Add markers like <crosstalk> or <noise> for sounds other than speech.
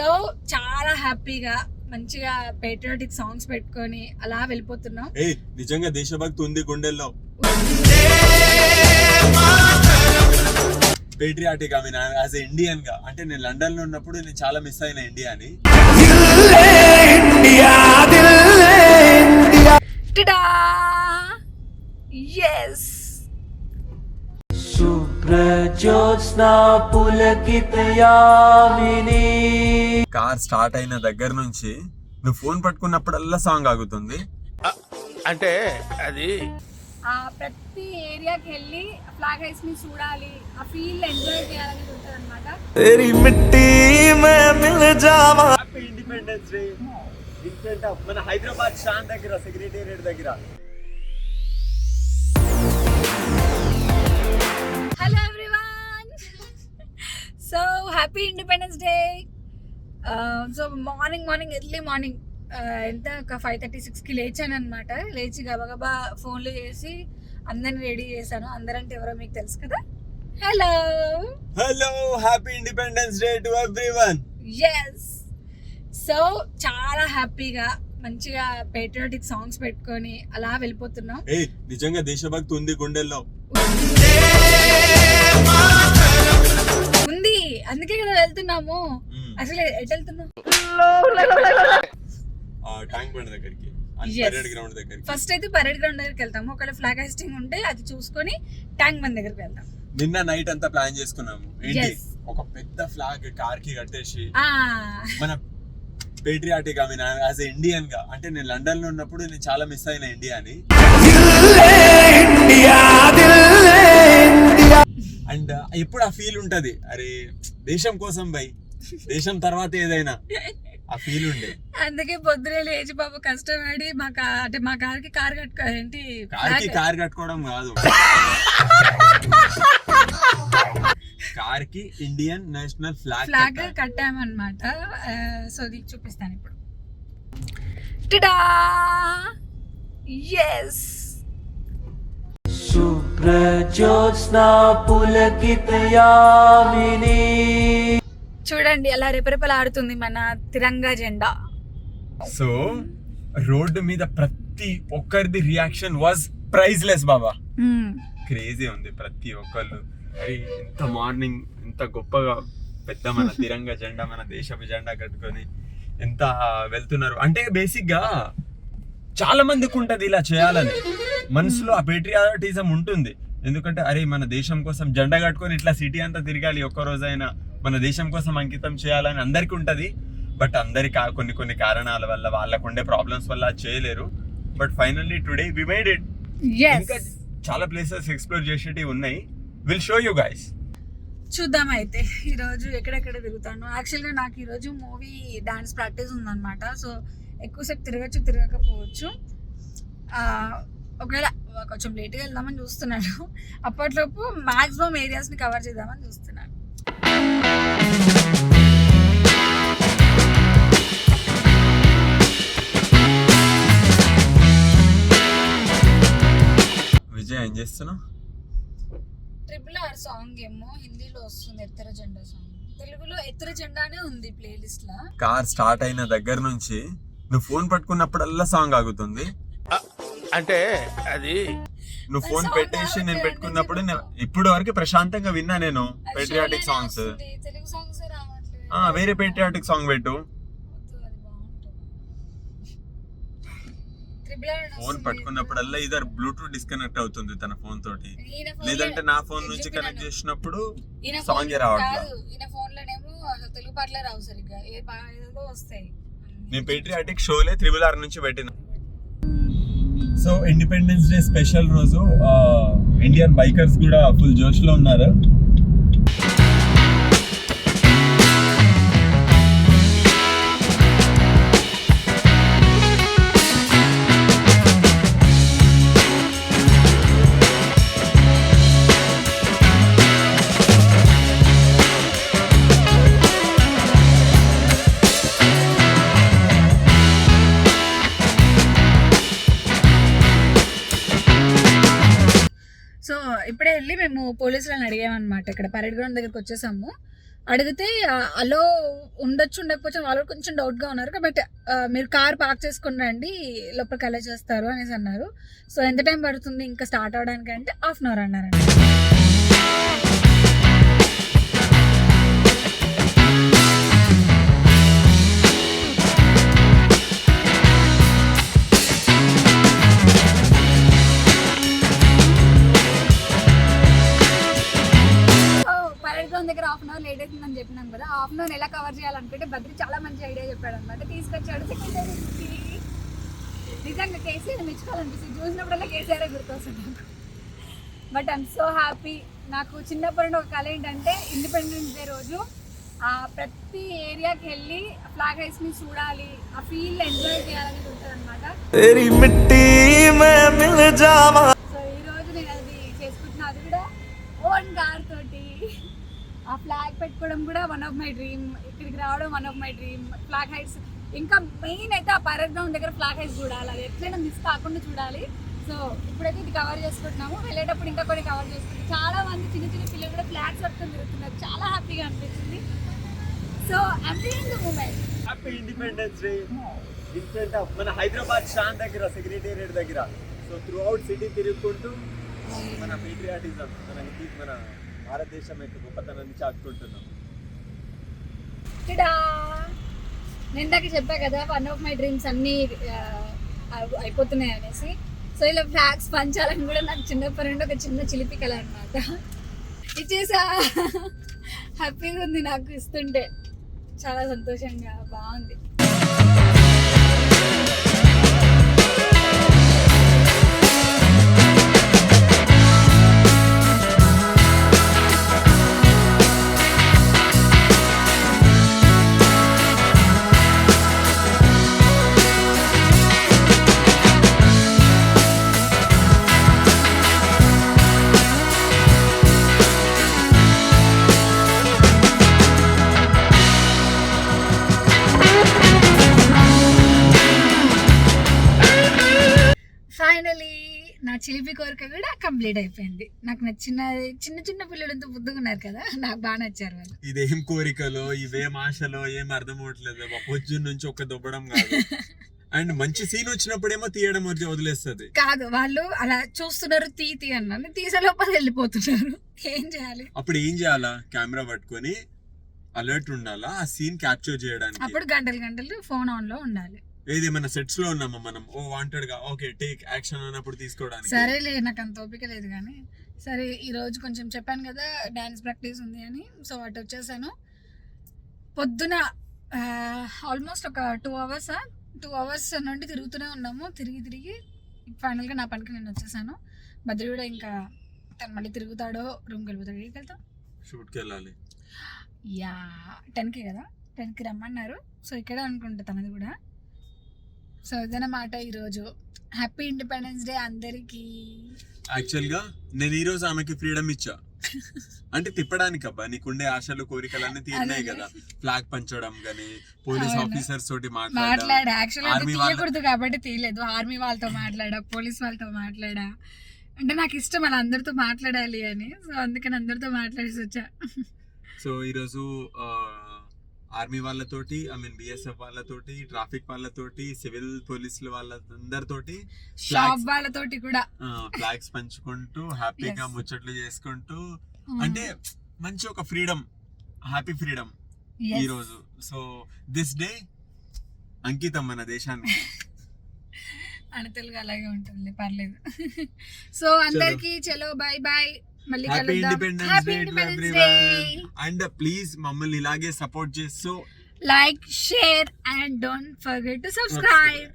So చాలా హ్యాపీగా మంచిగా పేట్రియాటిక్ సాంగ్స్ పెట్టుకొని అలా వెళ్ళిపోతున్నాం. నిజంగా దేశభక్తి ఉంది గుండెల్లో. పేట్రియాటిక్ ఐ మీన్ యాజ్ ఇండియన్గా. అంటే నేను లండన్లో ఉన్నప్పుడు నేను చాలా మిస్ అయిన ఇండియాని S Subhrajyotsna Pulakita Yamini car start అయిన దగ్గర నుంచి నువ్వు ఫోన్ పట్టుకున్నప్పుడల్లా సాంగ్ ఆగుతుంది. అంటే అది ప్రతి ఏరియాకి వెళ్ళి ఫ్లాగ్ హైస్ని చూడాలి. ఆ ఫీల్ ఎంజాయ్ చేయాలని ఉంటుంది హ్యాపీ ఇండిపెండెన్స్ డే డిఫరెంట్ మన హైదరాబాద్ షాన్ దగ్గర సెక్రటేరియట్ దగ్గర. Hello everyone so happy independence day so morning morning early morning ఎంత? ఒక ఫైవ్ థర్టీ సిక్స్కి లేచాను అనమాట లేచి గబగబా ఫోన్లు చేసి అందరిని రెడీ చేశాను. అందరంటే ఎవరో మీకు తెలుసు కదా? Hello hello happy independence day to everyone yes so చాలా హ్యాపీగా మంచిగా పేట్రియాటిక్ సాంగ్స్ పెట్టుకొని అలా వెళ్ళిపోతున్నాం. ఏ నిజంగా దేశభక్తి ఉంది గుండెల్లో. ఉంది. అందుకే కదా వెళ్తున్నాము. అసలు ఎటు వెళ్తున్నాం ఆ ట్యాంక్ బండ్ దగ్గరికి. పరేడ్ గ్రౌండ్ దగ్గరికి. ఫస్ట్ అయితే పరేడ్ గ్రౌండ్ దగ్గరికి వెళ్తాము ఒకవేళ ఫ్లాగ్ హాస్టింగ్ ఉంటే అది చూసుకొని ట్యాంక్ బండ్ దగ్గరికి వెళ్తాం. నిన్న నైట్ అంతా ప్లాన్ చేసుకున్నాము. ఏంటి. ఒక పెద్ద ఫ్లాగ్ కార్కి కట్టేసి ఆ. మన పేట్రియాటిక్ ఐ మీన్ యాజ్ ఇండియన్గా. అంటే నేను లండన్లో ఉన్నప్పుడు నేను చాలా మిస్ అయిన ఇండియాని అండ్ ఎప్పుడు ఆ ఫీల్ ఉంటది? అరే దేశం కోసం బై. దేశం తర్వాత ఏదైనా ఆ ఫీల్ ఉండే అందుకే పొద్దునే లేచి బాబు కష్టపడి మా కార్ అంటే మా కార్ కి కార్ కట్టుకో ఏంటి కార్ కి flag- కార్ కట్టుకోవడం కాదు కార్ కి ఇండియన్ నేషనల్ ఫ్లాగ్ ఫ్లాగ్ కట్టామన్నమాట సో ఇది చూపిస్తాను ఇప్పుడు టిడా ఎస్ शुभ्रज्योत्स्ना पुलकितयामिनी చూడండి అలా రెపరెపలాడుతుంది మన తిరంగా జెండా. సో రోడ్డు మీద ప్రతి ఒక్కరిది రియాక్షన్ వాజ్ ప్రైజ్లెస్ బాబా. క్రేజీ ఉంది ప్రతి ఒక్కళ్ళు. అరే ఇంత మార్నింగ్ ఇంత గొప్పగా పెద్ద మన <laughs> తిరంగ జెండా మన దేశపు జెండా కట్టుకొని ఎంత వెళ్తున్నారు. అంటే బేసిక్గా చాలా మందికి ఉంటది ఇలా చేయాలని. మనసులో ఆ పేట్రియాటిజం ఉంటుంది. ఎందుకంటే అరే మన దేశం కోసం జెండా కట్టుకొని ఇట్లా సిటీ అంతా తిరగాలి ఒక్క రోజైనా. మన దేశం కోసం అంకితం చేయాలని అందరికీ ఉంటది. బట్ అందరికి ఆ కొన్ని కొన్ని కారణాల వల్ల వాళ్ళకు ఉండే ప్రాబ్లమ్స్ వల్ల చేయలేరు. But finally today we made it. Yes. ఇంకా చాలా ప్లేసెస్ ఎక్స్ప్లోర్ చేసేటివి ఉన్నాయి. Will show you guys. చూద్దాం అయితే. ఈరోజు ఎక్కడెక్కడ తిరుగుతాను? యాక్చువల్గా నాకు ఈరోజు మూవీ డాన్స్ ప్రాక్టీస్ ఉందన్నమాట. సో ఎక్కువసేపు తిరగచ్చు తిరగకపోవచ్చు. ఒకవేళ కొంచెం లేట్గా వెళ్దామని చూస్తున్నాను. <laughs> అప్పట్లోపు మ్యాక్సిమం ఏరియాస్ని కవర్ చేద్దామని చూస్తున్నాను. విజయ్ ఏం చేస్తున్నావు? ట్రిపుల్ ఆర్ సాంగ్ ఏమో హిందీలో వస్తుంది ఎత్తర జెండా సాంగ్ తెలుగులో ఎత్తర జెండానే ఉంది ప్లేలిస్ట్ లా. కార్ స్టార్ట్ అయిన దగ్గర నుంచి నువ్వు ఫోన్ పట్టుకున్నప్పుడల్లా సాంగ్ ఆగుతుంది. అంటే అది నువ్వు ఫోన్ పెట్టేసి నేను పెట్టుకున్నప్పుడు ఇప్పుడు వరకు ప్రశాంతంగా విన్నా నేను పేట్రియాటిక్ సాంగ్స్ వేరే పేట్రియాటిక్ సాంగ్ పెట్టు. ఫోన్. పట్టుకున్నప్పుడల్లా ఇదర్ బ్లూటూత్ డిస్కనెక్ట్ అవుతుంది తన ఫోన్ తోటి. లేదంటే నా ఫోన్ నుంచి. కనెక్ట్ చేసినప్పుడు సాంగ్ రావట్లేదు నేను పేట్రియాటిక్ షోలే త్రిబుల్ ఆర్ నుంచి పెట్టిన. సో ఇండిపెండెన్స్ డే స్పెషల్ రోజు uh, ఇండియన్ బైకర్స్ కూడా ఫుల్ జోష్లో ఉన్నారు. మేము పోలీసులను అడిగామన్నమాట. ఇక్కడ పరేడ్ గ్రౌండ్ దగ్గరికి వచ్చేసాము. అడిగితే అలో ఉండొచ్చు ఉండకపోవచ్చు వాళ్ళు కొంచెం డౌట్గా ఉన్నారు. బట్ మీరు కార్ పార్క్ చేసుకుని రండి లోపలికి అలా చేస్తారు అనేసి అన్నారు. సో ఎంత టైం పడుతుంది? ఇంకా స్టార్ట్ అవడానికి అంటే హాఫ్ అన్ అవర్ అన్నారండి కవర్ చేయాలనుకుంటే బద్రి చాలా మంచి ఐడియా చెప్పాడు అనమాట తీసుకొచ్చాడు నిజంగా కేసీఆర్ మెచ్చుకోవాలనిపిస్తుంది. చూసినప్పుడల్లా కేసీఆర్ గుర్తొస్తుంది బట్ ఐమ్ సో హ్యాపీ నాకు చిన్నప్పటి నుండి ఒక కళ ఏంటంటే ఇండిపెండెన్స్ డే రోజు ప్రతి ఏరియాకి వెళ్ళి ఫ్లాగ్ హైస్ని చూడాలి. ఆ ఫీల్ ఎంజాయ్ చేయాలని ఉంటుంది అనమాట సో ఈ రోజు నేను అది చేసుకుంటున్నా. అది కూడా ఓన్ కార్ తోటి. ఆ ఫ్లాగ్ పెట్టుకోవడం కూడా వన్ ఆఫ్ మై డ్రీమ్ ఇక్కడికి రావడం one of my dream flag heights ఇంకా మెయిన్ అయితే ఆ పరేడ్ గ్రౌండ్ దగ్గర ఫ్లాగ్ హైట్స్ చూడాలి. అది ఎట్లయినా మిస్ కాకుండా చూడాలి. సో ఇప్పుడైతే ఇది కవర్ చేసుకుంటున్నాము. వెళ్ళేటప్పుడు ఇంకా కొన్ని కవర్ చేసుకుంటాం. చాలా మంది చిన్న చిన్న పిల్లలు కూడా ఫ్లాగ్స్ పట్టుకొని తిరుగుతున్నారు. చాలా హ్యాపీగా అనిపించింది so I'm moment happy independence day in front of మన హైదరాబాద్ స్టాండ్ దగ్గర సెక్రటేరియట్ దగ్గర. సో త్రూ అవుట్ సిటీ తిరుగుకుంటూ మన పేట్రియాటిజం మన హిందీ మన భారతదేశం యొక్క గొప్పతనాన్ని చాటుకుంటున్నాం నేను ఇందాక చెప్పా కదా వన్ ఆఫ్ మై డ్రీమ్స్ అన్నీ అయిపోతున్నాయి అనేసి. సో ఇలా ఫ్లాగ్స్ పంచాలని కూడా నాకు చిన్నప్పటి నుండి ఒక చిన్న చిలిపి కల అనమాట ఇచ్చేసా. హ్యాపీగా ఉంది నాకు ఇస్తుంటే. చాలా సంతోషంగా బాగుంది. ఫైనలీ నా చిలిపి కోరిక కూడా కంప్లీట్ అయిపోయింది. నాకు నచ్చిన చిన్న చిన్న పిల్లలు ఎంత బుద్ధిగా ఉన్నారు కదా నాకు బాగా నచ్చారు వాళ్ళు. ఇదేం కోరికలో ఇవేం ఆశలో ఏం అర్థం అవట్లేదు పొద్దున్న నుంచి ఒక దొబ్బడం కాదు. <laughs> అండ్ మంచి సీన్ వచ్చినప్పుడేమో తీయడం వదిలి- వదిలేస్తుంది. కాదు వాళ్ళు అలా చూస్తున్నారు తీ తీ అన్నాను. తీసే లోపల వెళ్ళిపోతున్నారు. ఏం చేయాలి? అప్పుడు ఏం చేయాలా? కెమెరా పట్టుకొని అలర్ట్ ఉండాలా? ఆ సీన్ క్యాప్చర్ చేయడానికి? అప్పుడు గంటలు గంటలు ఫోన్ ఆన్లో ఉండాలి. ఏది మన సెట్స్లో ఉన్నామా మనం? ఓ వాంటెడ్గా. ఓకే టేక్ యాక్షన్ అన్నప్పుడు తీసుకోవడానికి. సరేలే నాకు అంత ఓపిక లేదు కానీ. సరే ఈ రోజు కొంచెం చెప్పాను కదా డాన్స్ ప్రాక్టీస్ ఉంది అని. సో అటు వచ్చేసాను. పొద్దున ఆల్మోస్ట్ ఒక టూ అవర్స్ టూ అవర్స్ నుండి తిరుగుతూనే ఉన్నాము. తిరిగి తిరిగి ఫైనల్గా నా పనికి నేను వచ్చేసాను. బద్రి కూడా ఇంకా తను మళ్ళీ తిరుగుతాడో రూమ్కి వెళ్ళిపోతాడు ఎక్కడికి వెళ్తాం? షూట్కి వెళ్ళాలి. యా టెన్కి కదా? టెన్కి రమ్మన్నారు. సో ఇక్కడే అనుకుంటా తనది కూడా. సో ఇదన్నమాట ఈరోజు. హ్యాపీ ఇండిపెండెన్స్ డే అందరికీ. యాక్చువల్గా నేను ఈ రోజు ఆమెకి ఫ్రీడమ్ ఇచ్చా. అంటే తిప్పడానికి అబ్బా నీకుండే ఆశలు కోరికలన్నీ తీరినాయి అదే. కదా. ఫ్లాగ్ పంచడం గానీ పోలీస్. ఆఫీసర్స్ తోటి మాట్లాడా వాళ్ళ- తీయకూడదు కాబట్టి తీయలేదు. ఆర్మీ వాళ్ళతో మాట్లాడా పోలీస్ వాళ్ళతో మాట్లాడా. అంటే నాకు ఇష్టం అలా అందరితో మాట్లాడాలి అని. సో అందుకని అందరితో మాట్లాడేసి వచ్చా. సో ఈరోజు ఆర్మీ వాళ్ళతోటి ఐ మీన్ బిఎస్ఎఫ్ వాళ్ళతోటి ట్రాఫిక్ వాళ్ళతోటి సివిల్ పోలీసుల వాళ్ళందరితోటి షాప్ వాళ్ళతోటి కూడా. ఫ్లాగ్స్ పంచుకుంటూ హ్యాపీగా. ముచ్చట్లు చేసుకుంటూ అంటే మంచి ఒక ఫ్రీడమ్ హ్యాపీ ఫ్రీడమ్. ఈ రోజు సో దిస్ డే అంకితం మన దేశానికి. <laughs> అని తెలుగు అలాగే ఉంటుంది పర్లేదు. <laughs> సో అందరికి చలో. బాయ్ బాయ్ హ్యాపీ కలుద్దాం independence happy day to independence day everyone and please మమ్మల్ని ఇలాగే సపోర్ట్ చేస్తూ like share and don't forget to subscribe